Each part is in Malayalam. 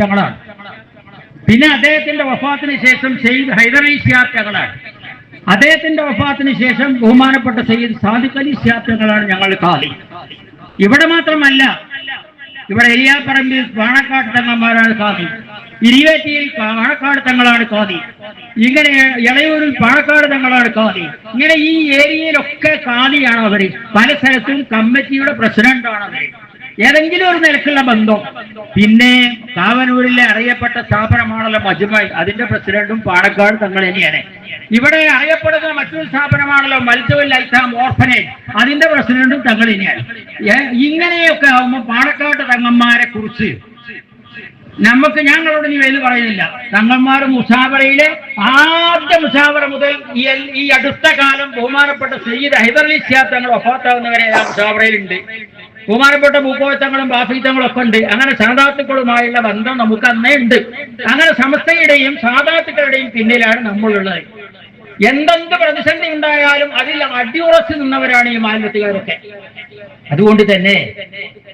തങ്ങളാണ് പിന്നെ അദ്ദേഹത്തിന്റെ വഫാത്തിന് ശേഷം സെയ്ദ് ഹൈദർ അലി തങ്ങളാണ്. അദ്ദേഹത്തിന്റെ വഫാത്തിന് ശേഷം ബഹുമാനപ്പെട്ട സയ്യിദ് സാദിഖ് അലി തങ്ങളാണ് ഞങ്ങൾ കാലി ഇവിടെ മാത്രമല്ല ഇവിടെ എലിയാപ്പറമ്പിൽ വാണക്കാട് തങ്ങന്മാരാണ് കാതി ഇരിവേറ്റിയിൽ പാണക്കാട് തങ്ങളാണ് കാതി ഇങ്ങനെ ഇളയൂരിൽ പാണക്കാട് തങ്ങളാണ് കാതി ഇങ്ങനെ ഈ ഏരിയയിലൊക്കെ കാതിയാണ് അവർ. പല സ്ഥലത്തും കമ്മിറ്റിയുടെ പ്രസിഡന്റാണ് അവർ. ഏതെങ്കിലും ഒരു നിലക്കുള്ള ബന്ധം. പിന്നെ കാവനൂരിലെ അറിയപ്പെട്ട സ്ഥാപനമാണല്ലോ മജുമായി അതിന്റെ പ്രസിഡന്റും പാണക്കാട് തങ്ങൾ തന്നെയാണ്. ഇവിടെ അറിയപ്പെടുന്ന മറ്റൊരു സ്ഥാപനമാണല്ലോ മത്സ്യവിൽ ഐസാം ഓർഫനേജ്. അതിന്റെ പ്രസിഡന്റും തങ്ങൾ തന്നെയാണ്. ഇങ്ങനെയൊക്കെ ആവുമ്പോൾ പാണക്കാട് തങ്ങന്മാരെ കുറിച്ച് നമുക്ക് ഞങ്ങളോട് നീ വേദി പറയുന്നില്ല. തങ്ങന്മാർ മുസാവറയിലെ ആദ്യ മുസാവറ മുതൽ ഈ അടുത്ത കാലം ബഹുമാനപ്പെട്ട സയ്യിദ് ഹൈദർലി സിയാബ് തങ്ങൾ ഒഫാത്താവുന്നവരെ മുസാവറയിലുണ്ട്. ബഹുമാനപ്പെട്ട ഭൂപോത്തങ്ങളും ബാഫീത്തങ്ങളും ഒക്കെ ഉണ്ട്. അങ്ങനെ സാധാത്തുക്കളുമായുള്ള ബന്ധം നമുക്ക് അന്നേ ഉണ്ട്. അങ്ങനെ സമസ്തയുടെയും സാധാത്തുക്കളുടെയും പിന്നിലാണ് നമ്മളുള്ളത്. എന്തെന്ത് പ്രതിസന്ധി ഉണ്ടായാലും അതിൽ അടിയുറച്ച് നിന്നവരാണ് ഈ മാലിന്യത്തുകാരൊക്കെ. അതുകൊണ്ട് തന്നെ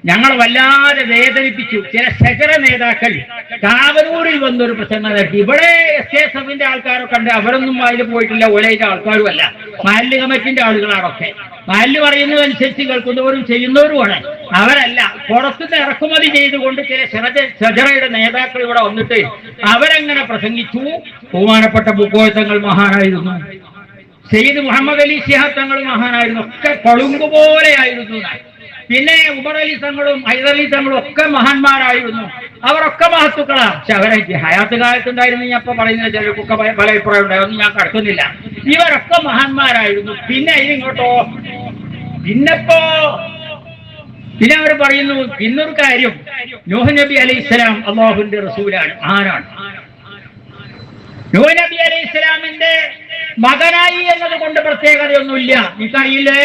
ഞങ്ങൾ വല്ലാതെ വേദനിപ്പിച്ചു. ചില ശകര നേതാക്കൾ കാവനൂരിൽ വന്നൊരു പ്രസംഗം നടത്തി. ഇവിടെ എസ് എസ് എഫിന്റെ ആൾക്കാരൊക്കെ ഉണ്ട് അവരൊന്നും അതിൽ പോയിട്ടില്ല. ഒലയുടെ ആൾക്കാരും അല്ല. മാലിന്യ കമ്മിറ്റിന്റെ ആളുകളാണൊക്കെ. മാലിന്യ പറയുന്നതനുസരിച്ച് കേൾക്കുന്നവരും ചെയ്യുന്നവരുമാണ്. അവരല്ല. പുറത്തുനിന്ന് ഇറക്കുമതി ചെയ്തുകൊണ്ട് ചില ശജറയുടെ നേതാക്കൾ ഇവിടെ വന്നിട്ട് അവരങ്ങനെ പ്രസംഗിച്ചു. ബഹുമാനപ്പെട്ട ബുക്കോയത്തങ്ങൾ മഹാനായിരുന്നു. സെയ്ദ് മുഹമ്മദ് അലി ശിഹാബ് തങ്ങൾ മഹാനായിരുന്നു. ഒക്കെ കൊളുങ്ക് പോലെയായിരുന്നു. പിന്നെ ഉമറലി തങ്ങളും ഹൈദറലി തങ്ങളും ഒക്കെ മഹാന്മാരായിരുന്നു. അവരൊക്കെ മഹത്തുക്കളാണ്. പക്ഷെ അവരെ ഹയാത്ത് കാലത്തുണ്ടായിരുന്നു ഞാൻ ഇപ്പൊ പറയുന്ന ചിലർക്കൊക്കെ പല അഭിപ്രായം ഉണ്ടായിരുന്നു ഞാൻ കടക്കുന്നില്ല ഇവരൊക്കെ മഹാന്മാരായിരുന്നു. പിന്നെ ഇങ്ങോട്ടോ? പിന്നെപ്പോ പിന്നെ അവർ പറയുന്നു പിന്നൊരു കാര്യം. നോഹ് നബി അലൈഹി ഇസ്ലാം അള്ളാഹുവിന്റെ റസൂലാണ്. ആരാണ്? നൂഹ് നബി അലൈഹി ഇസ്ലാമിന്റെ മകനായി എന്നത് കൊണ്ട് പ്രത്യേകതയൊന്നുമില്ല നിനക്കറിയില്ലേ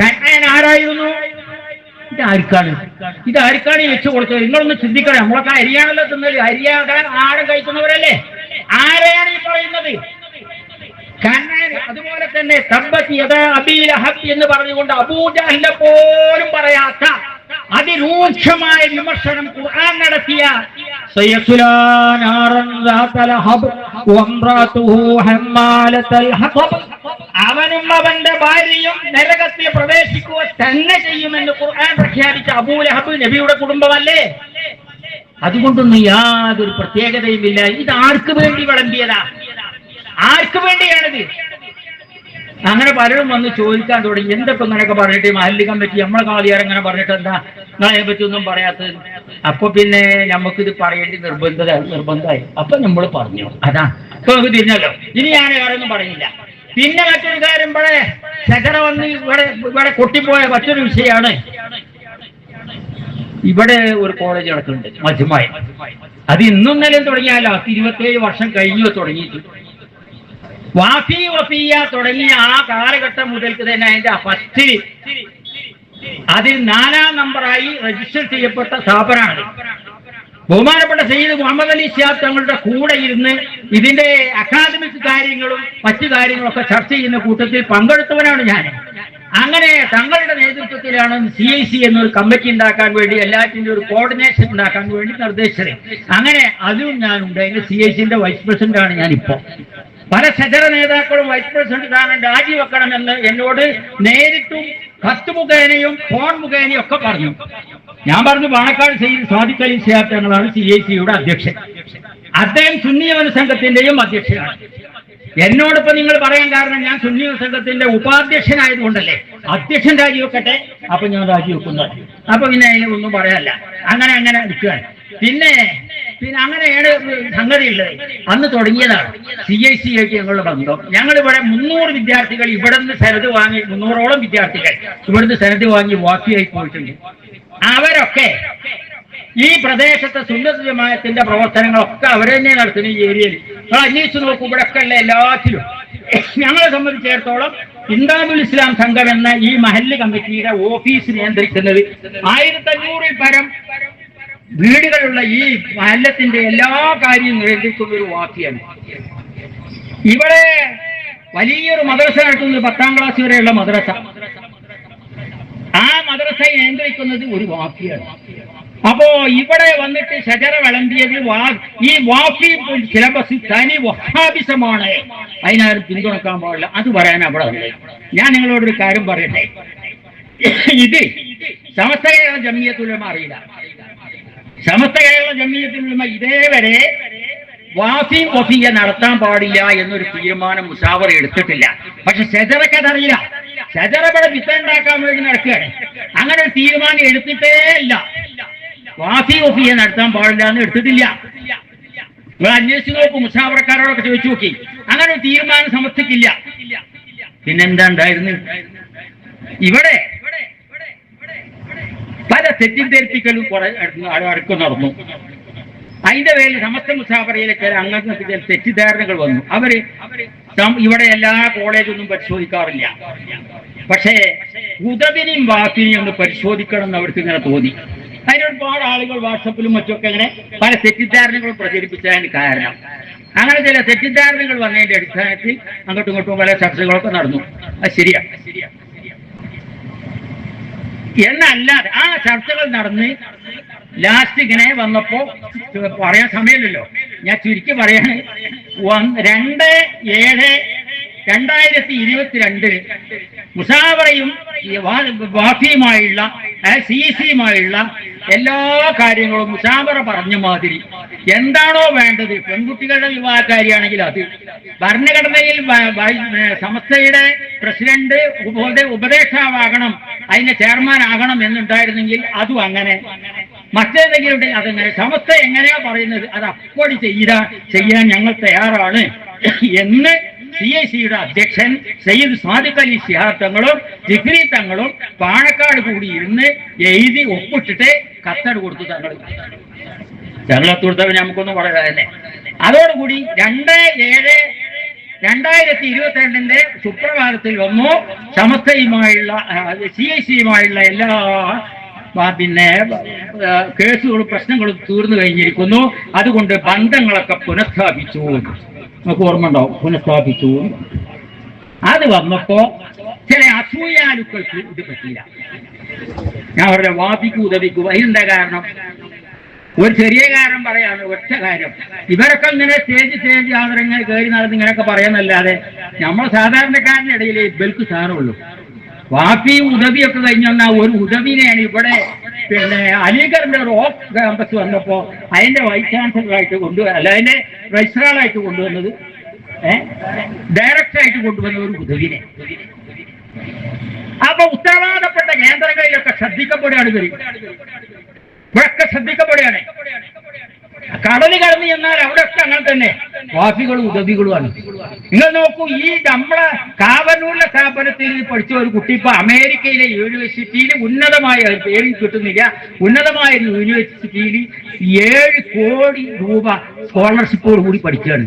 കണ്ണൻ ആരായിരുന്നു? ഇത് ആർക്കാണ് ഇത് ആർക്കാണ് ഈ വെച്ചു കൊടുത്തത്? നിങ്ങളൊന്ന് ചിന്തിക്കണം. നമ്മളൊക്കെ അരിയാണല്ലോ തിന്നൽ. അരിയാകാൻ ആഴം കഴിക്കുന്നവരല്ലേ? ആരെയാണ് ഈ പറയുന്നത്? അതുപോലെ തന്നെ എന്ന് പറഞ്ഞുകൊണ്ട് അബൂജാഹിന്റെ പോലും പറയാത്ത അതിരൂക്ഷമായ വിമർശനം ഖുർആൻ നടത്തിയ സയസ്ലാ അവനും അവന്റെ ഭാര്യയും നരകത്തിൽ പ്രവേശിക്കുക തന്നെ ചെയ്യുമെന്ന് ഖുർആൻ പ്രഖ്യാപിച്ച അബൂലഹബ് നബിയുടെ കുടുംബമല്ലേ? അതുകൊണ്ടൊന്നും യാതൊരു പ്രത്യേകതയുമില്ല ഇത് ആർക്ക് വേണ്ടി വിളമ്പിയതാ? ആർക്ക് വേണ്ടിയാണിത്? അങ്ങനെ പലരും വന്ന് ചോദിക്കാൻ തുടങ്ങി. എന്തൊക്കെ ഇങ്ങനെയൊക്കെ പറഞ്ഞിട്ട്? മഹല്ലി കമ്മിറ്റി നമ്മളെ കാളിയാർ അങ്ങനെ പറഞ്ഞിട്ട് എന്താ? നിങ്ങളെ പറ്റിയൊന്നും പറയാത്തത്. അപ്പൊ പിന്നെ നമുക്കിത് പറയേണ്ടി നിർബന്ധത നിർബന്ധമായി. അപ്പൊ നമ്മൾ പറഞ്ഞു. അതാ. അപ്പൊ നമുക്ക് തിരിഞ്ഞല്ലോ. ഇനി ഞാൻ വേറെ ഒന്നും പറയില്ല. പിന്നെ മറ്റൊരു കാര്യം ഇവിടെ ശകര വന്ന് ഇവിടെ ഇവിടെ കൊട്ടിപ്പോയ മറ്റൊരു വിഷയമാണ് ഇവിടെ ഒരു കോളേജ് നടക്കുന്നുണ്ട് മജുമായ അത് ഇന്നും നിലയും തുടങ്ങിയാലോ ഇരുപത്തേഴ് വർഷം കഴിഞ്ഞു തുടങ്ങിയിട്ട്. വാഫി വഫിയ തുടങ്ങിയ ആ കാലഘട്ടം മുതൽക്ക് തന്നെ അതിന്റെ ഫസ്റ്റ് അതിൽ നാലാം നമ്പറായി രജിസ്റ്റർ ചെയ്യപ്പെട്ട സ്ഥാപനമാണ്. ബഹുമാനപ്പെട്ട സയ്യിദ് മുഹമ്മദ് അലി ഷിയാബ് തങ്ങളുടെ കൂടെ ഇരുന്ന് ഇതിന്റെ അക്കാദമിക് കാര്യങ്ങളും മറ്റു കാര്യങ്ങളൊക്കെ ചർച്ച ചെയ്യുന്ന കൂട്ടത്തിൽ പങ്കെടുത്തവനാണ് ഞാൻ. അങ്ങനെ തങ്ങളുടെ നേതൃത്വത്തിലാണ് സി ഐ സി എന്നൊരു കമ്മിറ്റി ഉണ്ടാക്കാൻ വേണ്ടി എല്ലാറ്റിന്റെ ഒരു കോർഡിനേഷൻ ഉണ്ടാക്കാൻ വേണ്ടി നിർദ്ദേശിച്ചത്. അങ്ങനെ അതും ഞാനുണ്ട്. അതിന്റെ സി ഐ സിന്റെ വൈസ് പ്രസിഡന്റ് ആണ് ഞാനിപ്പോ. പല സജറ നേതാക്കളും വൈസ് പ്രസിഡന്റ് സ്ഥാനം രാജിവെക്കണമെന്ന് എന്നോട് നേരിട്ടും കത്ത് മുഖേനയും ഫോൺ മുഖേനയും ഒക്കെ പറഞ്ഞു. ഞാൻ പറഞ്ഞു പാണക്കാട് സയ്യിദ് സാദിഖ് അലി തങ്ങളാണ് സി ഐ സിയുടെ അധ്യക്ഷൻ. അദ്ദേഹം സുന്നിയവന സംഘത്തിന്റെയും അധ്യക്ഷനാണ്. എന്നോടൊപ്പം നിങ്ങൾ പറയാൻ കാരണം ഞാൻ സുന്നിയ സംഘത്തിന്റെ ഉപാധ്യക്ഷനായതുകൊണ്ടല്ലേ? അധ്യക്ഷൻ രാജിവെക്കട്ടെ. അപ്പൊ ഞാൻ രാജിവെക്കുന്നത് അപ്പൊ പിന്നെ അതിനെ ഒന്നും പറയാനല്ല. അങ്ങനെ അങ്ങനെ നിൽക്കുകയാണ് പിന്നെ പിന്നെ അങ്ങനെ സംഗതി ഉള്ളത് അന്ന് തുടങ്ങിയതാണ്. സി ഐ സി ആയിട്ട് ഞങ്ങളുടെ ബന്ധം. ഞങ്ങൾ ഇവിടെ മുന്നൂറ് വിദ്യാർത്ഥികൾ ഇവിടെ നിന്ന് സരത് വാങ്ങി മുന്നൂറോളം വിദ്യാർത്ഥികൾ ഇവിടുന്ന് സരത് വാങ്ങി വാക്കിയായി പോയിട്ടുണ്ട്. അവരൊക്കെ ഈ പ്രദേശത്തെ സുന്നത ജമാഅത്തിന്റെ പ്രവർത്തനങ്ങളൊക്കെ അവർ തന്നെ നടത്തുന്ന ഈ ഏരിയയിൽ. നിങ്ങൾ അന്വേഷിച്ച് നോക്കും ഇവിടെയൊക്കെ ഉള്ള എല്ലാത്തിലും. ഞങ്ങളെ സംബന്ധിച്ചിടത്തോളം ഇന്താബുൽ ഇസ്ലാം സംഘം എന്ന ഈ മഹല്ല് കമ്മിറ്റിയുടെ ഓഫീസ് നിയന്ത്രിക്കുന്നത് ആയിരത്തി അഞ്ഞൂറിൽ പരം വീടുകളുള്ള ഈ മഹല്ലത്തിന്റെ എല്ലാ കാര്യവും നിയന്ത്രിക്കുന്ന ഒരു വാക്കിയാണ്. ഇവിടെ വലിയൊരു മദ്രസ നടത്തുന്നത് പത്താം ക്ലാസ് വരെയുള്ള മദ്രസ. ആ മദ്രസ നിയന്ത്രിക്കുന്നത് ഒരു വാക്കിയാണ്. അപ്പോ ഇവിടെ വന്നിട്ട് ഷജറ വിളമ്പിയത് ഈ വാഫി സിലബസ് തനി വഹാബിസമാണ്. അതിനാരും പിന്തുണക്കാൻ പാടില്ല. അത് പറയാൻ അവിടെ ഞാൻ നിങ്ങളോടൊരു കാര്യം പറയട്ടെ. ഇത് സമസ്ത ജമിയത്തുലമ അറിയില്ല. സമസ്ത കേരള ജമിയത്തുലമ ഇതേവരെ വാഫി വസീയ നടത്താൻ പാടില്ല എന്നൊരു തീരുമാനം മുഷാവർ എടുത്തിട്ടില്ല. പക്ഷെ ഷജറക്ക് അതറിയില്ല. ഷജറ ഇവിടെ വിത്ത ഉണ്ടാക്കാൻ വേണ്ടി നടക്കുകയാണ്. അങ്ങനെ ഒരു തീരുമാനം എടുത്തിട്ടേ ഇല്ല. വാസി വസീയ നടത്താൻ പാടില്ല എന്ന് എടുത്തിട്ടില്ല. നിങ്ങൾ അന്വേഷിച്ച് നോക്കും മുഷാവറക്കാരോടൊക്കെ ചോദിച്ചു നോക്കി. അങ്ങനെ ഒരു തീരുമാനം സമർത്ഥിക്കില്ല. പിന്നെന്താ ഉണ്ടായിരുന്നു? ഇവിടെ തെറ്റിദ്ധരിപ്പിക്കലും കുറെ അടുക്കം നടന്നു. അതിന്റെ പേരിൽ സമസ്ത മുസാഫറയിലെ ചില അംഗങ്ങൾക്ക് ചില തെറ്റിദ്ധാരണകൾ വന്നു. അവർ ഇവിടെ എല്ലാ കോളേജൊന്നും പരിശോധിക്കാറില്ല. പക്ഷേ ഉദവിനെയും വാക്കിനെയും ഒന്ന് പരിശോധിക്കണം എന്ന് അവർക്ക് ഇങ്ങനെ തോന്നി. അതിന് ഒരുപാട് ആളുകൾ വാട്സപ്പിലും മറ്റുമൊക്കെ ഇങ്ങനെ പല തെറ്റിദ്ധാരണകളും പ്രചരിപ്പിച്ചതിന് കാരണം. അങ്ങനെ ചില തെറ്റിദ്ധാരണകൾ വന്നതിന്റെ അടിസ്ഥാനത്തിൽ അങ്ങോട്ടും ഇങ്ങോട്ടും പല ചർച്ചകളൊക്കെ നടന്നു. അത് ശരിയാ. എന്നല്ലാതെ ആ ചർച്ചകൾ നടന്ന് ലാസ്റ്റ് ഇങ്ങനെ വന്നപ്പോ പറയാൻ സമയമില്ലല്ലോ. ഞാൻ ചുരുക്കി പറയാണ്. രണ്ട് ഏഴ് രണ്ടായിരത്തി ഇരുപത്തിരണ്ടിൽ മുസാവറയും വാഫിയുമായുള്ള സി സിയുമായുള്ള എല്ലാ കാര്യങ്ങളും മുസാവറ പറഞ്ഞ മാതിരി. എന്താണോ വേണ്ടത്? പെൺകുട്ടികളുടെ വിവാഹക്കാരിയാണെങ്കിൽ അത്. ഭരണഘടനയിൽ സമസ്തയുടെ പ്രസിഡന്റ് ഉപദേ- ഉപദേഷ്ടാവാകണം അതിന്റെ ചെയർമാൻ ആകണം എന്നുണ്ടായിരുന്നെങ്കിൽ അതും അങ്ങനെ. മറ്റേതെങ്കിലും അതങ്ങനെ. സമസ്ത എങ്ങനെയാ പറയുന്നത്? അത് അപ്പോഴി ചെയ്ത ചെയ്യാൻ ഞങ്ങൾ തയ്യാറാണ്. എന്ന് സി ഐ സിയുടെ അധ്യക്ഷൻ സയ്യിദ് സാദിഖ് അലി ശിഹാർ തങ്ങളും ജിഗ്രി തങ്ങളും പാണക്കാട് കൂടി ഇരുന്ന് എഴുതി ഒപ്പിട്ടിട്ട് കത്തട് കൊടുത്തു തങ്ങൾ ഞങ്ങളെ കൊടുത്തവർ നമുക്കൊന്നും തന്നെ അതോടുകൂടി രണ്ട് ഏഴ് രണ്ടായിരത്തി ഇരുപത്തിരണ്ടിന്റെ സുപ്രഭാതത്തിൽ വന്നു സമസ്തയുമായുള്ള സി ഐ സിയുമായുള്ള എല്ലാ പിന്നെ കേസുകളും പ്രശ്നങ്ങളും തീർന്നു കഴിഞ്ഞിരിക്കുന്നു. അതുകൊണ്ട് ബന്ധങ്ങളൊക്കെ പുനഃസ്ഥാപിച്ചു. നമുക്ക് ഓർമ്മ ഉണ്ടാവും പുനഃസ്ഥാപിച്ചു അത് വന്നപ്പോ ചില അസൂയാലുക്കൾക്ക് ഇത് പറ്റില്ല ഞാൻ അവരുടെ വാദിക്കു ഉദവിക്കു. അതിനെന്താ കാരണം? ഒരു ചെറിയ കാര്യം പറയാണ് ഒറ്റ കാര്യം. ഇവരൊക്കെ ഇങ്ങനെ സ്റ്റേജ് സ്റ്റേജ് ആദരങ്ങൾ കയറി നടന്ന് ഇങ്ങനെയൊക്കെ പറയാന്നല്ലാതെ നമ്മൾ സാധാരണക്കാരന്റെ ഇടയിൽ ബൽക്ക് സാധനമുള്ളൂ വാപ്പിയും ഉദവിയൊക്കെ കഴിഞ്ഞു വന്ന ഒരു ഉദവിനെയാണ് ഇവിടെ പിന്നെ അലീഗറിന്റെ ഒരു ഓഫ് ക്യാമ്പസ് വന്നപ്പോ അതിന്റെ വൈസ് ചാൻസലറായിട്ട് കൊണ്ടുവ അല്ല അതിന്റെ രജിസ്ട്രാളായിട്ട് കൊണ്ടുവന്നത്. ഏഹ് ഡയറക്റ്റ് ആയിട്ട് കൊണ്ടുവന്ന ഒരു ഉദവിനെ. അപ്പൊ ഉത്തരവാദപ്പെട്ട കേന്ദ്രങ്ങളിലൊക്കെ ശ്രദ്ധിക്കപ്പെടുകയാണ് ഇവർ. ഇവിടൊക്കെ ശ്രദ്ധിക്കപ്പെടുകയാണ്. കടൽ കടന്നു ചെന്നാൽ അവിടെയൊക്കെ അങ്ങനെ തന്നെ. വാഫികളും ഉദവികളുമാണ്. നിങ്ങൾ നോക്കൂ ഈ നമ്മളെ കാവനൂരിലെ സ്ഥാപനത്തിൽ പഠിച്ച ഒരു കുട്ടി ഇപ്പൊ അമേരിക്കയിലെ യൂണിവേഴ്സിറ്റിയിൽ ഉന്നതമായ പേര് കിട്ടുന്നില്ല. ഉന്നതമായ യൂണിവേഴ്സിറ്റിയിൽ ഏഴ് കോടി രൂപ സ്കോളർഷിപ്പോട് കൂടി പഠിക്കുകയാണ്.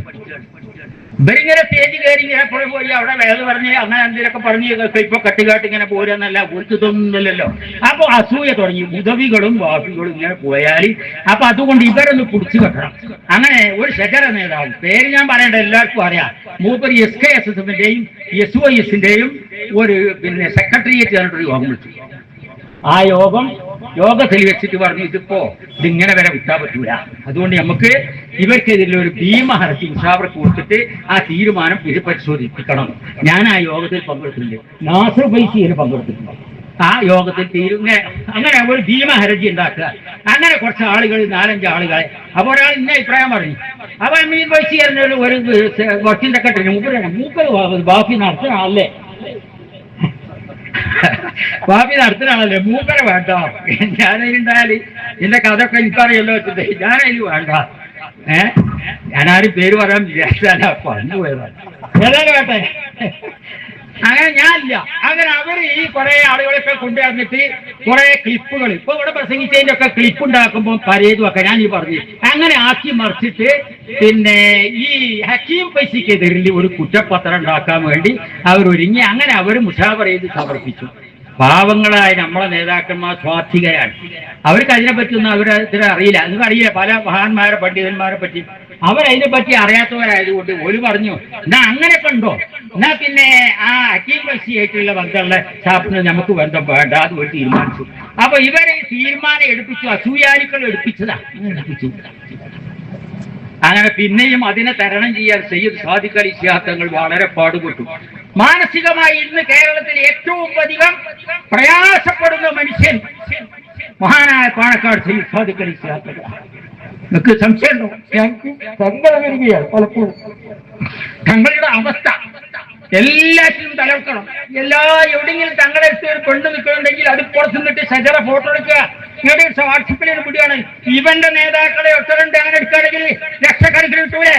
ഇവരിങ്ങനെ സ്റ്റേജ് കയറി ഇങ്ങനെ പോയി പോയി അവിടെ വേദ പറഞ്ഞ് അങ്ങനെ എന്തെങ്കിലുമൊക്കെ പറഞ്ഞ് ഇപ്പൊ കട്ടുകാട്ട് ഇങ്ങനെ പോരാന്നല്ല ഒരു തോന്നുന്നില്ലല്ലോ അപ്പൊ അസൂയ തുടങ്ങി ഉദവികളും വാസികളും ഇങ്ങനെ പോയാൽ അപ്പൊ അതുകൊണ്ട് ഇവരൊന്ന് പിടിച്ചു വെക്കണം. അങ്ങനെ ഒരു ശകര നേതാവ് പേര് ഞാൻ പറയേണ്ട എല്ലാവർക്കും അറിയാം. മൂപ്പർ എസ് കെ എസ് എസിന്റെയും എസ് ഒ എസിന്റെയും ഒരു പിന്നെ സെക്രട്ടേറിയറ്റ് ചേർന്നിട്ടൊരു യോഗം വിളിച്ചു. ആ യോഗം യോഗത്തിൽ വെച്ചിട്ട് പറഞ്ഞു ഇതിപ്പോ ഇതിങ്ങനെ വരെ വിട്ടാൻ പറ്റൂല അതുകൊണ്ട് നമുക്ക് ഇവർക്കെതിരെ ഒരു ഭീമ ഹർജി മുഷാവർക്ക് കൊടുത്തിട്ട് ആ തീരുമാനം പുനഃപരിശോധിപ്പിക്കണം ഞാൻ ആ യോഗത്തിൽ പങ്കെടുത്തിട്ടുണ്ട് നാസർ ബൈസിയിൽ പങ്കെടുത്തിട്ടുണ്ട് ആ യോഗത്തിൽ തീരുന്ന അങ്ങനെ ഒരു ഭീമ ഉണ്ടാക്കുക അങ്ങനെ കുറച്ച് ആളുകൾ നാലഞ്ച് ആളുകളെ അപ്പോൾ ഒരാൾ ഇന്ന അഭിപ്രായം പറഞ്ഞു അപ്പൊ മീൻ ബൈസി ഒരു വർക്കിംഗ് കെട്ടിന് മൂപ്പരാണ് മൂപ്പര് ബാക്കി നടത്തുന്ന ആളല്ലേ ഭാവി നടത്തുന്നാണല്ലോ മൂപ്പര വേണ്ട. ഞാനതിലുണ്ടായാൽ എന്റെ കഥ എനിക്കറിയല്ലോ വെച്ചിട്ട് ഞാനതിൽ വേണ്ട. ഏ? ഞാനാരും പേര് പറയാൻ വിചാരിച്ചാല പറഞ്ഞു പോയതാണ് ഏതായാലും വേട്ടെ അങ്ങനെ ഞാനില്ല. അങ്ങനെ അവർ ഈ കുറെ ആളുകളൊക്കെ കൊണ്ടുവന്നിട്ട് കുറെ ക്ലിപ്പുകൾ ഇപ്പൊ ഇവിടെ പ്രസംഗിച്ചതിന്റെ ഒക്കെ ക്ലിപ്പ് ഉണ്ടാക്കുമ്പോൾ പരേതും ഒക്കെ ഞാൻ ഈ പറഞ്ഞു അങ്ങനെ ആക്കി മറിച്ചിട്ട് പിന്നെ ഈ ഹക്കീം പൈസക്കെതിരിൽ ഒരു കുറ്റപത്രം ഉണ്ടാക്കാൻ വേണ്ടി അവർ ഒരുങ്ങി അങ്ങനെ അവർ മുഷാവർ ചെയ്ത് സമർപ്പിച്ചു. പാവങ്ങളായ നമ്മളെ നേതാക്കന്മാർ സ്വാർത്ഥികരാണ്. അവർക്ക് അതിനെ പറ്റിയൊന്നും അവർ ഇതിനെ അറിയില്ല. നിങ്ങൾക്ക് അറിയില്ല പല മഹാന്മാരെ പണ്ഡിതന്മാരെ പറ്റി. അവരതിനെ പറ്റി അറിയാത്തവരായതുകൊണ്ട് ഒരു പറഞ്ഞു എന്നാ അങ്ങനെ കണ്ടോ? എന്നാ പിന്നെ ആ അക്കീം ആയിട്ടുള്ള ബന്ധമുള്ള സ്ഥാപനം നമുക്ക് ബന്ധം വേണ്ട. അത് ഒരു തീരുമാനിച്ചു. അപ്പൊ ഇവരെ തീരുമാനം എടുപ്പിച്ചു അസൂയാലിക്കൾ എടുപ്പിച്ചതാ. എടുപ്പിച്ചു. അങ്ങനെ പിന്നെയും അതിനെ തരണം ചെയ്യാൻ സയ്യിദ് സാദിഖ് അലി ശിഹാത്തങ്ങൾ വളരെ പാടുപെട്ടു. മാനസികമായി ഇന്ന് കേരളത്തിൽ ഏറ്റവും അധികം പ്രയാസപ്പെടുന്ന മനുഷ്യൻ മഹാനായ പാണക്കാട് ശ്രീ ശിഹാത്തങ്ങൾ നിങ്ങൾക്ക് സംശയമുണ്ടോ? ഞങ്ങൾക്ക് സങ്കടം വരികയാണ് പലപ്പോഴും. തങ്ങളുടെ അവസ്ഥ എല്ലാറ്റിനും തലവെക്കണം. എല്ലാ എവിടെയെങ്കിലും തങ്ങളുടെ അടുത്ത് ഒരു പെണ്ണ് നിൽക്കുന്നുണ്ടെങ്കിൽ അത് പുറത്ത് നിന്നിട്ട് സജറ ഫോട്ടോ എടുക്കുക. നിങ്ങളുടെ വാട്സപ്പിൽ ഒരു പിടിയാണ് ഇവന്റെ നേതാക്കളെ ഒത്തരണ്ട് അങ്ങനെ എടുക്കുകയാണെങ്കിൽ ലക്ഷക്കണക്കിന് കിട്ടൂലേ?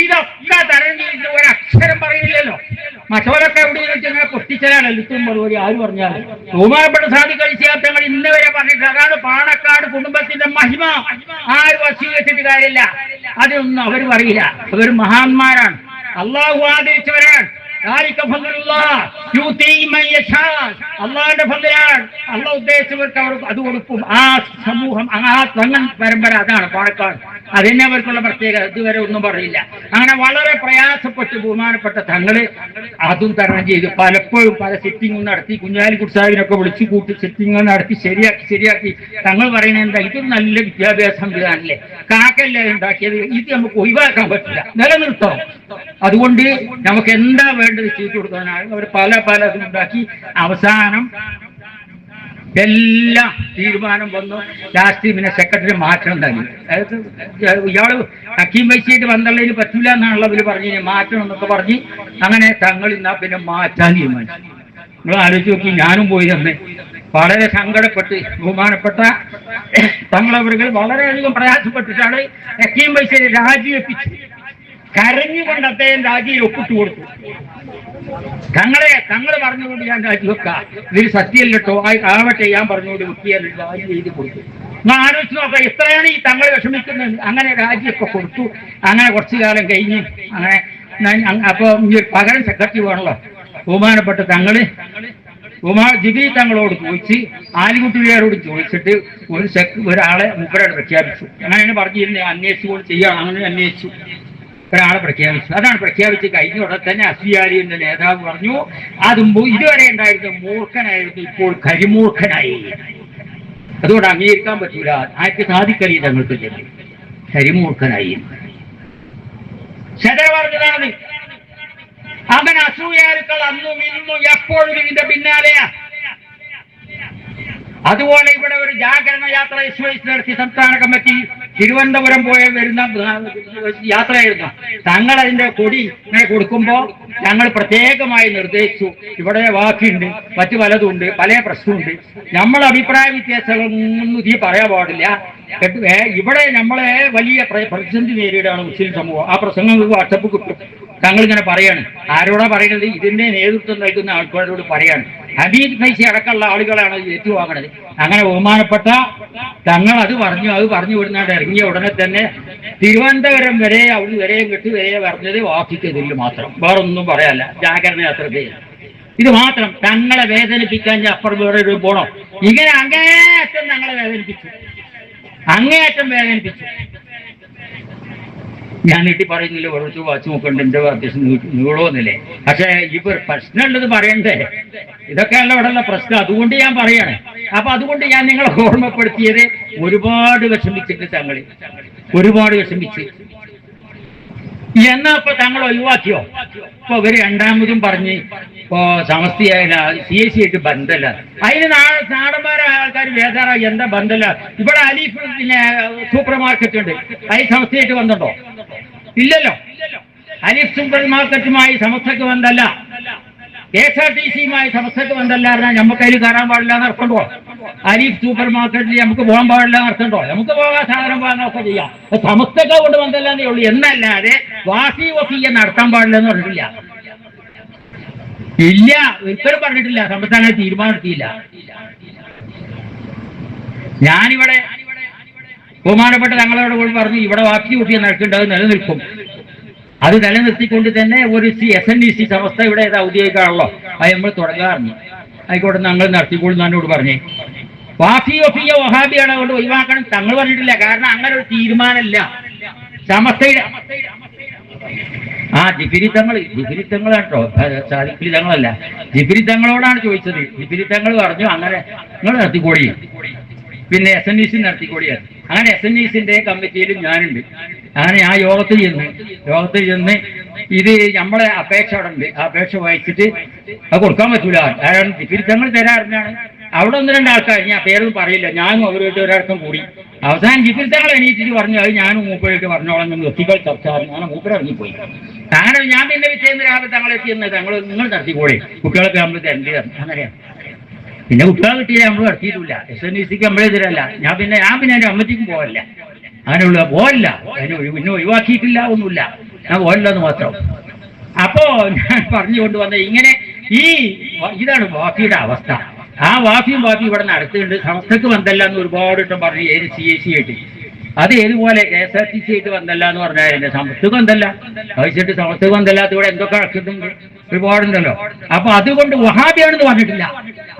ഇതൊക്കെ തരഞ്ഞ് ഒരക്ഷരം പറയുന്നില്ലല്ലോ. മറ്റവരൊക്കെ എവിടെ വെച്ചാൽ പൊട്ടിച്ചലാണല്ലോ ഇത്രയും മറുപടി ആര് പറഞ്ഞാൽ ബഹുമാനപ്പെട്ട സാധിക്ക വിശേഷങ്ങൾ ഇന്ന് വരെ പറഞ്ഞിട്ട് പാണക്കാട് കുടുംബത്തിന്റെ മഹിമ. ആര് അസ്വീകരിച്ചിട്ട് കാര്യമില്ല. അതിനൊന്നും അവർ പറയില്ല. അവർ മഹാന്മാരാണ്. അള്ളാഹു ആദരിച്ചവരാണ്. അള്ളാഹിന്റെ ഫലയാണ് അള്ളാഹ് ഉദ്ദേശിച്ചവർക്ക് അവർ അത് കൊടുക്കും. ആ സമൂഹം ആ തങ്ങൻ പരമ്പര അതാണ് പാണക്കാട്. അതിനെ അവർക്കുള്ള പ്രത്യേകത ഇതുവരെ ഒന്നും പറയില്ല. അങ്ങനെ വളരെ പ്രയാസപ്പെട്ട് ബഹുമാനപ്പെട്ട തങ്ങൾ അതും തരണം ചെയ്തു. പലപ്പോഴും പല സിറ്റിങ്ങും നടത്തി കുഞ്ഞാലിക്കുട്ടി സാഹിബിനൊക്കെ വിളിച്ചു കൂട്ടി സിറ്റിങ് നടത്തി ശരിയാക്കി ശരിയാക്കി. തങ്ങൾ പറയുന്നത് എന്താ? ഇതൊരു നല്ല വിദ്യാഭ്യാസ സംവിധാനല്ലേ കാക്കല്ലേ ഉണ്ടാക്കിയത്? ഇത് നമുക്ക് ഒഴിവാക്കാൻ പറ്റില്ല. നിലനിർത്തോ അതുകൊണ്ട് നമുക്ക് എന്താ വേണ്ടത് ചെയ്തു കൊടുക്കാനാണ് അവർ പല പല ഇതുണ്ടാക്കി അവസാനം എല്ലാം തീരുമാനം വന്നു. ലാസ്റ്റ് പിന്നെ സെക്രട്ടറി മാറ്റം തന്നെ ഇയാൾ ഹക്കീം വൈസിയായിട്ട് വന്നുള്ളതിന് പറ്റില്ല എന്നാണല്ലോ അവർ പറഞ്ഞു മാറ്റണം എന്നൊക്കെ പറഞ്ഞ് അങ്ങനെ തങ്ങൾ ഇന്നാ പിന്നെ മാറ്റാൻ തീരുമാനിച്ചു. നിങ്ങൾ ആലോചിച്ച് നോക്കി ഞാനും പോയി തന്നെ. വളരെ സങ്കടപ്പെട്ട് ബഹുമാനപ്പെട്ട തങ്ങളവരുകൾ വളരെയധികം പ്രയാസപ്പെട്ടിട്ടാണ് ഹക്കീം വൈസിയെ രാജിവെപ്പിച്ചത്. കരഞ്ഞുകൊണ്ട് അദ്ദേഹം രാജിയിൽ ഒപ്പിട്ട് കൊടുത്തു. തങ്ങളെ തങ്ങൾ പറഞ്ഞുകൊണ്ട് ഞാൻ രാജിവെക്കാം ഇതിൽ സത്യം കേട്ടോ. ആവട്ടെ ഞാൻ പറഞ്ഞുകൊണ്ട് വെക്കിയാൽ രാജി ചെയ്ത് കൊടുത്തു. ഞാൻ ആലോചിച്ച് നോക്കാം. ഇത്രയാണ് ഈ തങ്ങൾ വിഷമിക്കുന്നത്? അങ്ങനെ രാജിയൊക്കെ കൊടുത്തു. അങ്ങനെ കുറച്ചു കാലം കഴിഞ്ഞ് അങ്ങനെ അപ്പൊ പകരം സെക്രട്ടറി വേണല്ലോ. ബഹുമാനപ്പെട്ട തങ്ങൾ. ഉമാ ജിബി തങ്ങളോട് ചോദിച്ച് ആലിക്കുട്ടിയാരോട് ചോദിച്ചിട്ട് ഒരു സെക് ഒരാളെ മുപ്പരാട് പ്രഖ്യാപിച്ചു. അങ്ങനെയാണ് പറഞ്ഞിരുന്നത് അന്വേഷിച്ചുകൊണ്ട് ചെയ്യാം. അങ്ങനെ അന്വേഷിച്ചു. ഒരാളെ പ്രഖ്യാപിച്ചു. അതാണ് പ്രഖ്യാപിച്ച് കഴിഞ്ഞ ഉടനെ തന്നെ എന്ന നേതാവ് പറഞ്ഞു അത് ഇതുവരെ ഉണ്ടായിരുന്ന മൂർഖനായിരുന്നു ഇപ്പോൾ കരിമൂർഖനായി. അതുകൊണ്ട് അംഗീകരിക്കാൻ പറ്റൂല. ആർക്ക് സാധിക്കലി തങ്ങൾക്ക് ചെല്ലി കരിമൂർഖനായി. ശതര പറഞ്ഞതാണ് അങ്ങനെ അസൂയാരുക്കൾ അന്നും ഇന്നും എപ്പോഴും ഇതിന്റെ പിന്നാലെയാ. അതുപോലെ ഇവിടെ ഒരു ജാഗരണ യാത്ര എസ് നടത്തി സംസ്ഥാന കമ്മിറ്റി തിരുവനന്തപുരം പോയ വരുന്ന യാത്രയായിരുന്നു. തങ്ങൾ അതിന്റെ കൊടി ഇങ്ങനെ കൊടുക്കുമ്പോ ഞങ്ങൾ പ്രത്യേകമായി നിർദ്ദേശിച്ചു. ഇവിടെ ബാക്കിയുണ്ട് മറ്റു പലതുണ്ട് പല പ്രശ്നമുണ്ട്. നമ്മൾ അഭിപ്രായ വ്യത്യാസങ്ങളൊന്നും ഇതിൽ പറയാൻ പാടില്ല. ഇവിടെ നമ്മളെ വലിയ പ്ര- പ്രതിസന്ധി നേരിടുകയാണ് മുസ്ലിം സമൂഹം. ആ പ്രസംഗങ്ങൾ വാട്സപ്പ് കിട്ടും. തങ്ങൾ ഇങ്ങനെ പറയാണ്. ആരോടാ പറയുന്നത്? ഇതിന്റെ നേതൃത്വം നൽകുന്ന ആൾക്കാരോട് പറയാണ്. ഹബീബ് ഫൈസി അടക്കമുള്ള ആളുകളാണ് ഏറ്റുവാങ്ങണത്. അങ്ങനെ ബഹുമാനപ്പെട്ട തങ്ങൾ അത് പറഞ്ഞു അത് പറഞ്ഞു വിടുന്നാണ്ട് ഇറങ്ങിയ ഉടനെ തന്നെ തിരുവനന്തപുരം വരെ അവിടെ വരെ കെട്ട് വരെ പറഞ്ഞത് വാക്കിക്കതിൽ മാത്രം. വേറൊന്നും പറയാല്ല ജാഗരണ യാത്ര ഇത് മാത്രം. തങ്ങളെ വേദനിപ്പിക്കാൻ അപ്പുറം വേറെ ഒരു പോണോ? ഇങ്ങനെ അങ്ങേയറ്റം ഞങ്ങളെ വേദനിപ്പിച്ചു. അങ്ങേയറ്റം വേദനിപ്പിച്ചു. ഞാൻ നീട്ടി പറയുന്നില്ല ഓരോരുത്തർ വാച്ച് നോക്കണ്ട എന്റെ അത്യാവശ്യം നീളോന്നില്ലേ? പക്ഷെ ഇവർ പ്രശ്നമുള്ളത് പറയണ്ടേ? ഇതൊക്കെയല്ല ഇവിടെയുള്ള പ്രശ്നം. അതുകൊണ്ട് ഞാൻ പറയണേ. അപ്പൊ അതുകൊണ്ട് ഞാൻ നിങ്ങളെ ഓർമ്മപ്പെടുത്തിയത് ഒരുപാട് വിഷമിച്ചിട്ട് തങ്ങളിൽ ഒരുപാട് വിഷമിച്ച്. എന്നാ ഇപ്പൊ താങ്കൾ ഒഴിവാക്കിയോ? ഇപ്പൊ ഇവർ രണ്ടാമതും പറഞ്ഞ് ഇപ്പൊ സമസ്തയായില്ല സി എസ് സി ആയിട്ട് ബന്ധമല്ല. അതിന് നാളെ നാടന്മാരായ ആൾക്കാർ വേദാറായി. എന്താ ബന്ധമല്ല? ഇവിടെ അലീഫ് പിന്നെ സൂപ്പർ മാർക്കറ്റ് ഉണ്ട്. അതിന് സമസ്തയായിട്ട് ബന്ധമുണ്ടോ? ഇല്ലല്ലോ. അലീഫ് സൂപ്പർ മാർക്കറ്റുമായി സമസ്തക്ക് ബന്ധമല്ല. കെ എസ് ആർ ടി സിയുമായി സമസ്തക്ക് ബന്ധമല്ല പറഞ്ഞാൽ അതിൽ കയറാൻ പാടില്ല എന്ന് അർത്ഥമുണ്ടോ അലീഫ് സൂപ്പർ മാർക്കറ്റിൽ നമുക്ക് പോകാൻ പാടില്ല എന്ന് അർത്ഥമുണ്ടോ നമുക്ക് പോകാൻ സാധനം വാങ്ങാനൊക്കെ ചെയ്യാം. സമസ്തക്ക കൊണ്ട് ബന്ധമല്ലാന്നേ ഉള്ളൂ. എന്നല്ലാതെ വാസി വസീയ നടത്താൻ പാടില്ല എന്ന് പറഞ്ഞിട്ടില്ല. ഇല്ല. ഒരിക്കലും പറഞ്ഞിട്ടില്ല. സമസ്ത അങ്ങനെ തീരുമാനം എടുത്തില്ല ഞാനിവിടെ ബഹുമാനപ്പെട്ട തങ്ങളോട് കൂടി പറഞ്ഞു ഇവിടെ വാക്കി കൂട്ടിയ നടക്കേണ്ടത് നിലനിൽക്കും. അത് നിലനിർത്തിക്കൊണ്ട് തന്നെ ഒരു C S N D C സംസ്ഥ ഇവിടെ ഔദ്യോഗികമാണല്ലോ അത് നമ്മൾ തുടങ്ങാറുണ്ട് ആയിക്കോട്ടെ ഞങ്ങൾ നടത്തിക്കോളും എന്നോട് പറഞ്ഞേ. വാഫി ഒഫിയ വഹാബിയാണ് അതുകൊണ്ട് ഒഴിവാക്കണം. തങ്ങൾ പറഞ്ഞിട്ടില്ല. കാരണം അങ്ങനെ ഒരു തീരുമാനമില്ല. സമസ്തയുടെ ആ ജിബിരി തങ്ങൾ ജിബിരി തങ്ങളാട്ടോ സാദിഖലി തങ്ങളല്ല. ജിബിരി തങ്ങളോടാണ് ചോദിച്ചത്. ജിബിരി തങ്ങൾ പറഞ്ഞു അങ്ങനെ നിങ്ങൾ നടത്തിക്കോടി പിന്നെ എസ് എൻ ഇ സി നടത്തിക്കോടിയാണ് അങ്ങനെ എസ് എൻ ഇ സിന്റെ കമ്മിറ്റിയിലും ഞാനുണ്ട്. അങ്ങനെ ആ യോഗത്തിൽ ചെന്ന് യോഗത്തിൽ ചെന്ന് ഇത് നമ്മളെ അപേക്ഷ അവിടെ ഉണ്ട്. ആ അപേക്ഷ വായിച്ചിട്ട് അത് കൊടുക്കാൻ പറ്റൂല. കാരണം തിരിച്ചങ്ങൾ തരാറിഞ്ഞാണ് അവിടെ ഒന്ന് രണ്ട് ആൾക്കാർ ഞാൻ പേരൊന്നും പറയില്ല. ഞാനും അവരുമായിട്ട് ഒരാൾക്കും കൂടി. അവസാനം ജിബിൽ തങ്ങൾ എണീറ്റിട്ട് പറഞ്ഞു അത് ഞാനും മൂപ്പരായിട്ട് പറഞ്ഞോളാം. ഞങ്ങൾ എത്തികൾ ചർച്ച ഞാൻ മൂപ്പര ഇറങ്ങിപ്പോയി. അങ്ങനെ ഞാൻ പിന്നെ വിഷയം രാവിലെ തങ്ങളെ എത്തിയെന്ന് തങ്ങൾ നിങ്ങൾ നടത്തിക്കൂടെ കുട്ടികളൊക്കെ നമ്മൾ തരേണ്ടി അങ്ങനെയാണ് പിന്നെ കുട്ടികളെ കിട്ടിയാൽ നമ്മൾ നടത്തിയിട്ടില്ല. എസ് എൻ ഇ സിക്ക് നമ്മളെതിരല്ല. ഞാൻ പിന്നെ ഞാൻ പിന്നെ എന്റെ അമ്മത്തേക്കും പോകല്ല അങ്ങനെയുള്ള പോകല്ല അതിന് പിന്നെ ഒഴിവാക്കിയിട്ടില്ല ഒന്നുമില്ല. ഞാൻ പോകല്ലെന്ന് മാത്രം. അപ്പോ ഞാൻ പറഞ്ഞു കൊണ്ടുവന്ന ഇങ്ങനെ ഈ ഇതാണ് വാഫിയുടെ അവസ്ഥ. ആ വാഫിയും വാഫി ഇവിടെ നടത്തുന്നുണ്ട് സംസ്ഥക്ക് വന്നല്ല എന്ന് ഒരുപാട് വട്ടം പറഞ്ഞു. ഏത് സി എ സി ആയിട്ട്. അത് ഏതുപോലെ K S R T C ആയിട്ട് വന്നല്ല എന്ന് പറഞ്ഞാൽ സമസ്തക്ക് വന്നല്ല. കഴിച്ചിട്ട് സമസ്തക്ക് വന്നല്ലാത്ത ഇവിടെ എന്തൊക്കെ നടക്കുന്നുണ്ട് ഒരുപാടുണ്ടല്ലോ. അപ്പൊ അതുകൊണ്ട് വഹാബിയാണെന്ന് പറഞ്ഞിട്ടില്ല.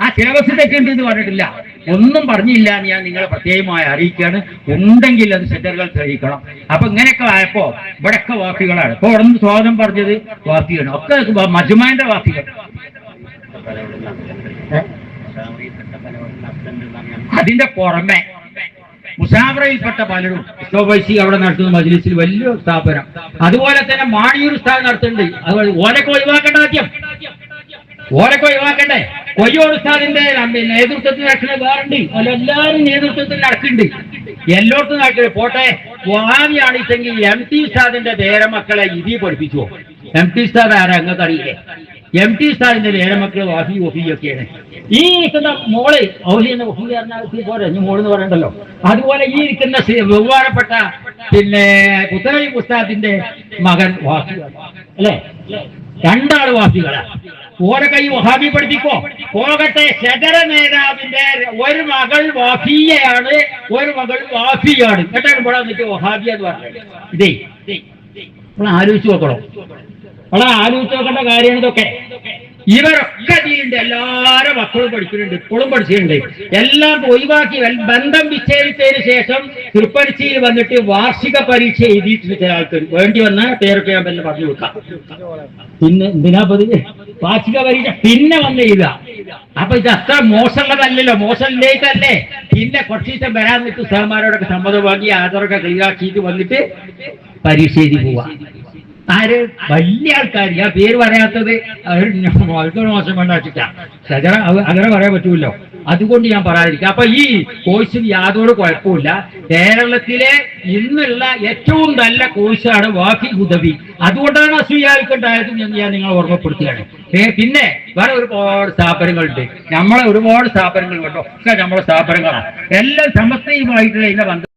ആ സിലബസ് തെറ്റുണ്ട് എന്ന് പറഞ്ഞിട്ടില്ല. ഒന്നും പറഞ്ഞില്ല എന്ന് ഞാൻ നിങ്ങളെ പ്രത്യേകമായി അറിയിക്കുകയാണ്. ഉണ്ടെങ്കിൽ അത് സെന്ററുകൾ തെളിയിക്കണം. അപ്പൊ ഇങ്ങനെയൊക്കെ ആയപ്പോ ഇവിടെയൊക്കെ വാഫികളാണ് ഇപ്പൊ നിന്ന് സ്വാഗതം പറഞ്ഞത് വാഫിയാണ് ഒക്കെ മജുമാന്റെ ഏ? അതിന്റെ പുറമെ മുസാഫറയിൽപ്പെട്ട പലരും ഇസ്ലോബൈസി അവിടെ നടത്തുന്ന മജ്ലിസിൽ വലിയ സ്ഥാപനം. അതുപോലെ തന്നെ മാണിയൂർ സ്ഥാപനം നടത്തുന്നുണ്ട്. അതുപോലെ ഓരൊക്കെ ഒഴിവാക്കേണ്ട ആദ്യം. ഓലൊക്കെ ഒഴിവാക്കണ്ടേ? കൊയ്യോട് ഉസ്താദിന്റെ നേതൃത്വത്തിൽ നടക്കുന്ന വേറുണ്ട്. എല്ലാവരും നേതൃത്വത്തിൽ നടക്കുന്നുണ്ട്. എല്ലായിടത്തും നടക്കുന്നത് പോട്ടെ വാവിയാണിച്ചെങ്കിൽ എം ടി ഉസ്താദിന്റെ പേരമക്കളെ ഇതി പഠിപ്പിച്ചു? എം ടി ഉസ്താദ് ആരാ? നിങ്ങൾക്ക് അറിയില്ലേ? എം ടി ഉസ്താദിന്റെ പേരമക്കൾ വാഫി ഒഫി ഒക്കെയാണ്. ഈ മോൾ പോലെ എന്ന ഒഫി പോരെ? മോൾ പറയണ്ടല്ലോ. അതുപോലെ ഈ ഇരിക്കുന്ന ബഹുമാനപ്പെട്ട പിന്നെ കുത്തറയി ഉസ്താദിന്റെ മകൻ വാഹി അല്ലേ? രണ്ടാൾ വാഫികളാ. ഓരോ കൈ വഹാബി പഠിപ്പിക്കോ. പോകട്ടെ ശകര നേതാവിന്റെ ഒരു മകൾ വാഫിയയാണ് ഒരു മകൾ വാഫിയാണ്. കേട്ടാണ് ഇവിടെ വന്നിട്ട് വഹാബി എന്ന് പറഞ്ഞത്. ഇതേ നമ്മൾ ആലോചിച്ച് നോക്കണം. വളരെ ആലോചിച്ച് നോക്കേണ്ട കാര്യമാണ് ഇതൊക്കെ. ഇവരൊക്കെ ഇതിലുണ്ട്. എല്ലാരും മക്കളും പഠിക്കുന്നുണ്ട് ഇപ്പോഴും പഠിച്ചിട്ടുണ്ട്. എല്ലാം ഒഴിവാക്കി. ബന്ധം വിച്ഛേദിച്ചതിന് ശേഷം തൃപ്പരിച്ചിയിൽ വന്നിട്ട് വാർഷിക പരീക്ഷ എഴുതിയിട്ടുണ്ട് ചില ആൾക്കാർ വേണ്ടി വന്ന പേരൊക്കെ ഞാൻ പിന്നെ പറഞ്ഞു കൊടുക്കാം. പിന്നെ എന്തിനാ പതിവ് വാർഷിക പരീക്ഷ പിന്നെ വന്ന് എഴുതുക. അപ്പൊ ഇത് അത്ര മോശമുള്ളതല്ലല്ലോ. മോശമില്ലേക്കല്ലേ? പിന്നെ കുറച്ച് ദിവസം വരാൻ നിൽക്കും സഹമാരോടൊക്കെ സമ്മതം വാങ്ങി ആധാറൊക്കെ ക്ലിയറാക്കിയിട്ട് വന്നിട്ട് പരീക്ഷ എഴുതി പോവാ ആര്? വലിയ ആൾക്കാർ ആ പേര് പറയാത്തത് അവർക്ക് മോശം വേണ്ടാച്ചിട്ടാ സജറ അങ്ങനെ പറയാൻ പറ്റൂല്ലോ. അതുകൊണ്ട് ഞാൻ പറയാതിരിക്കാം. അപ്പൊ ഈ കോഴ്സിന് യാതൊരു കുഴപ്പമില്ല കേരളത്തിലെ ഇന്നുള്ള ഏറ്റവും നല്ല കോഴ്സാണ് വാഫി ഉദവി. അതുകൊണ്ടാണ് അസൂയാൽക്കുണ്ടായത് എന്ന് ഞാൻ നിങ്ങളെ ഓർമ്മപ്പെടുത്തുകയാണ്. പിന്നെ വേറെ ഒരുപാട് സ്ഥാപനങ്ങളുണ്ട്. നമ്മളെ ഒരുപാട് സ്ഥാപനങ്ങൾ കേട്ടോ ഒക്കെ നമ്മളെ സ്ഥാപനങ്ങളാണ് എല്ലാം സമസ്തയുമായിട്ടുള്ള ബന്ധം